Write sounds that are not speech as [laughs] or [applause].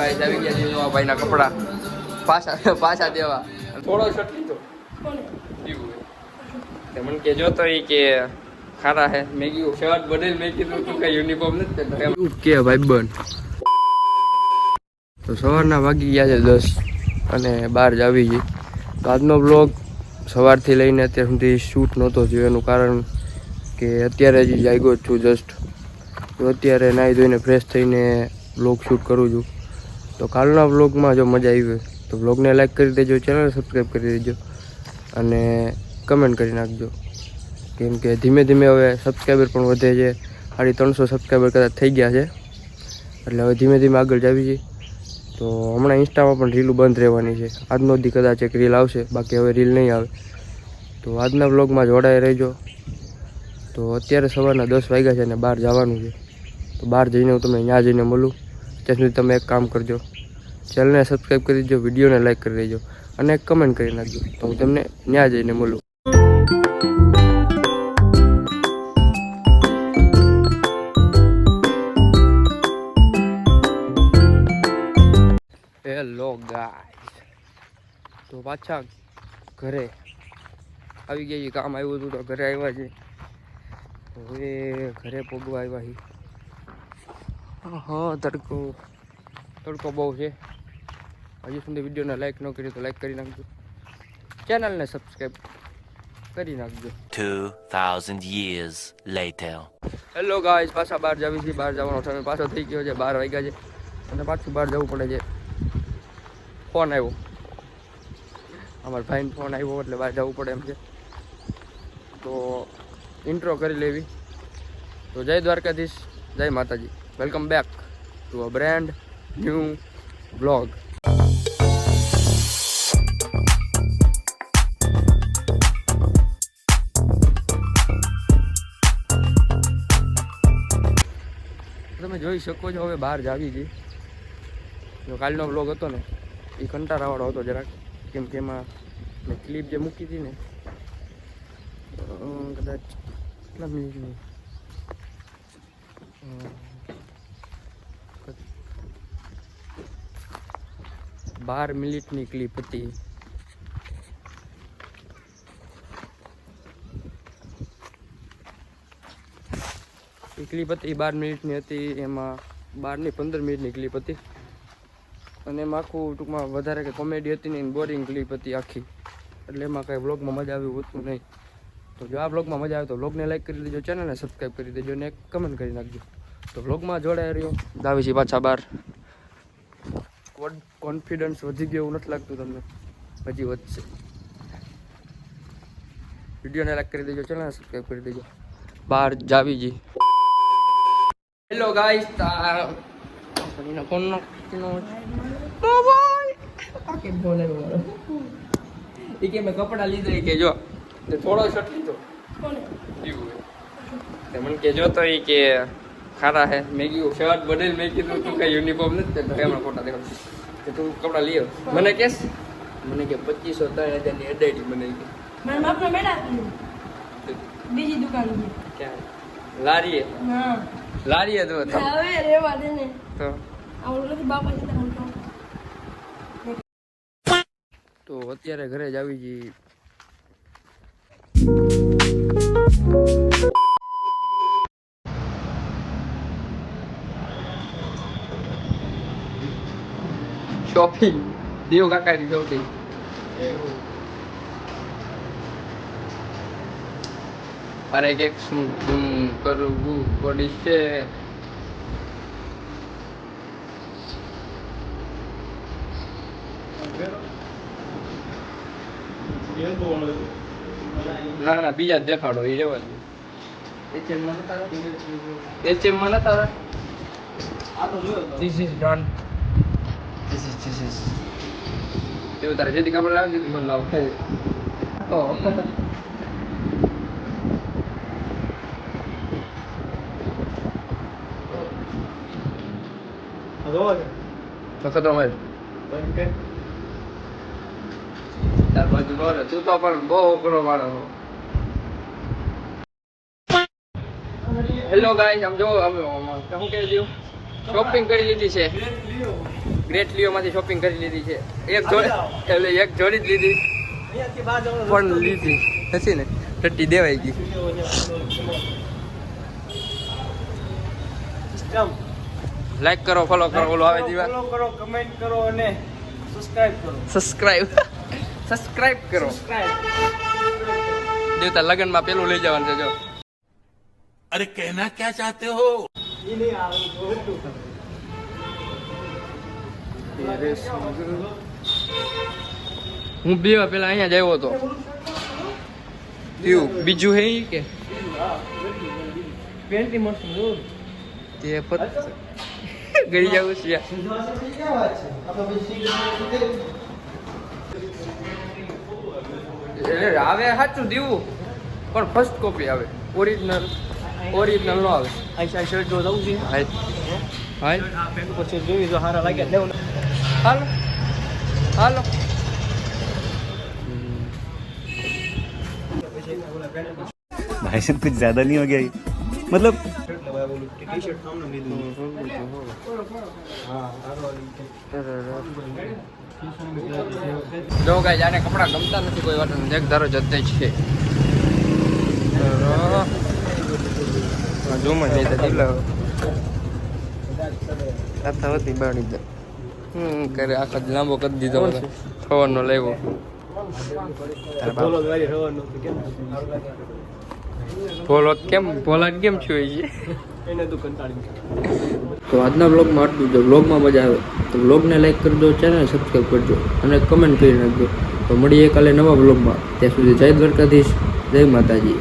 Guys આવી ગયા છે આ ભાઈના કપડા. પાછા પાછા દેવા. થોડો છટકી તો તે મને કે જોતો ઈ કે ખારા હે. મેં કીધું શર્ટ બદલ મેં કીધું તું કઈ યુનિફોર્મ નથી પહેરતો. એમ. કે ભાઈ બન તો સવારના વાગી ગયા છે દસ અને બહાર જ આવી ગઈ. તો આજનો બ્લોગ સવારથી લઈને અત્યાર સુધી શૂટ નહોતો થયો. એનું કારણ કે અત્યારે જ જાગ્યો જ છું જસ્ટ તો અત્યારે નાહી ધોઈને ફ્રેશ થઈને બ્લોગ શૂટ કરું છું. તો કાલના વ્લોગમાં જો મજા આવી હોય, તો વ્લોગને લાઈક કરી દેજો ચેનલ સબસ્ક્રાઈબ કરી દેજો અને કમેન્ટ કરી નાખજો. કેમ કે ધીમે ધીમે હવે સબસ્ક્રાઈબર પણ વધે છે. સાડી ત્રણસો સબસ્ક્રાઈબર કદાચ થઈ ગયા છે. એટલે હવે ધીમે ધીમે આગળ જાવી છીએ તો હમણાં ઇન્સ્ટામાં પણ રીલું બંધ રહેવાની છે. આજનો દી કદાચ એક રીલ આવશે, બાકી હવે રીલ નહીં આવે. તો આજના બ્લોગમાં જોડાઈ રહેજો. તો અત્યારે સવારના દસ વાગ્યા છે અને બહાર જવાનું છે. તો બહાર જઈને હું તમને ત્યાં જઈને મળું. ત્યાં સુધી તમે એક કામ કરજો. ચેનલને સબસ્ક્રાઈબ કરી દેજો વિડીયોને લાઈક કરી દેજો અને કમેન્ટ કરી નાખજો. તો હું તમને ત્યાં જઈને મળું. હેલો ગાઈસ તો પાછા ઘરે આવી ગયા કામ આવ્યું હતું તો ઘરે આવ્યા છે હવે ઘરે પગવા આવ્યા છે હા તડકો. તડકો બહુ છે. હજી સુધી વિડીયોને લાઈક ન કરી તો લાઈક કરી નાખજો. ચેનલને સબસ્ક્રાઈબ કરી નાખજો. 2,000 years later. હેલો ગાઈસ પાછા બહાર જાવી છે બહાર જવાનો સમય પાછો થઈ ગયો છે. બાર વાગ્યા છે. અને પાછું બહાર જવું પડે છે. ફોન આવ્યો. અમારા ભાઈને ફોન આવ્યો એટલે બહાર જવું પડે એમ છે. તો ઇન્ટ્રો કરી લેવી. તો જય દ્વારકાધીશ જય માતાજી. Welcome back to a brand new blog તમે જોઈ શકો છો, હવે બહાર જ આવી ગઈ જો કાલનો બ્લોગ હતો ને, એ કંટાળાવાળો હતો જરાક. કેમ કે એમાં મેં ક્લિપ જે મૂકી હતી ને કદાચ કેટલા મિનિટની કદ- બાર મિનિટની ક્લિપ હતી. એ ક્લિપ હતી, બાર મિનિટની હતી, એમાં બારની પંદર મિનિટની ક્લિપ હતી. અને એમાં આખું ટૂંકમાં વધારે કે કોમેડી હતી નહીં બોરિંગ ક્લિપ હતી આખી. એટલે એમાં કાંઈ વ્લોગમાં મજા આવી હોતું નહીં. તો જો આ વ્લોગમાં મજા આવે તો વ્લોગને લાઈક કરી દેજો ચેનલને સબસ્ક્રાઈબ કરી દેજો અને કમેન્ટ કરી નાખજો. તો વ્લોગમાં જોડાઈ રહ્યો. દાવી છે પાછા બાર. કોન્ફિડન્સ વધી ગયો એવું નથી લાગતું તમને? હજી વધશે. વિડીયોને લાઈક કરી દેજો ચેનલને સબસ્ક્રાઈબ કરી દેજો. બહાર જાવી જી હેલો ગાઈસ તા ફોન ઈ કે મેં કપડા લીધા કે જો તે થોડો શર્ટ લીધો એવું મને કે જોતો એ કે ખારા હે. મેં કીધું શર્ટ બદલ મેં કીધું તું કઈ યુનિફોર્મ નથી પહેરતો. ફોટા દેખાડ. કે તું કપડા લઈ આવ. મને કેસ? મને કે પચીસો ત્રણ હજારની અડાડી મને. મારા બાપના મેળા બીજી દુકાન ક્યાં? લારીએ. લારીએ તો હવે રેવા દે ને. તો? આવડું નથી બાપા છે તો અત્યારે ઘરે જ આવી જઈ શોપિંગ દેવ કાકા શોપિંગ અરે કે શું કરવું પડશે ના ના બીજા દેખાડો એ જવા દે એચએમ મને તારા એચએમ મને તારા ધીસ તો done this is this is તેવું તારે જેથી કપડા લાવી દીધું મને લાવ ઓ વખત અમારે તાર બાજુ રહે તું તો પણ બહુ અઘરો માણસ હેલો ગાઈસ આમ જો અમે શું કહી દઉં શોપિંગ કરી લીધી છે ગ્રેટ લિયોમાંથી શોપિંગ કરી લીધી છે. એક જોડી એટલે એક જોડી જ લીધી. પણ લીધી. નથી ને? ટટ્ટી દેવાઈ ગઈ. લાઈક કરો ફોલો કરો ઓલો આવે દીવા. ફોલો કરો કમેન્ટ કરો અને સબસ્ક્રાઇબ કરો. સબસ્ક્રાઇબ સબસ્ક્રાઇબ [laughs] કરો. દેવતા લગનમાં પેલું લઈ જવાનું છે જો. અરે કહેના ક્યાં ચાહતે હો? હું બે પેલા અહીંયા જ આવ્યો હતો. બીજું હે કે? પેન્ટી મસ્ત તે પત ગઈ જવું છે એટલે આવે સાચું દીવું પણ ફર્સ્ટ કોપી આવે. ઓરિજિનલ ઓરિજિનલ નો આવે. આઈશા શર્ટ જો છે. પેન્ટ પછી જોઈ તો હારા લાગ્યા લેવું. હાલો હાલો भाई साहब कुछ ज्यादा नहीं हो गया ये? मतलब ટી શર્ટ સામને લીધું હા સારું જો ગાય જાને કપડા ગમતા નથી કોઈ વાત એક ધારો જતે છે જો મને નહીં તો ઢીલા આથા હતી બાણી દે હમ કરે આખો લાંબો કરી દીધો ખવાનો લેવો કેમ? ભોલો કેમ? ભોલા કેમ છું છે તો આજના બ્લોગમાં આટલું જો. બ્લોગમાં મજા આવે તો બ્લોગને લાઈક કરજો ચેનલ સબસ્ક્રાઈબ કરજો અને કમેન્ટ કરી નાખજો. તો મળીએ કાલે નવા બ્લોગમાં ત્યાં સુધી જય દ્વારકાધીશ જય માતાજી.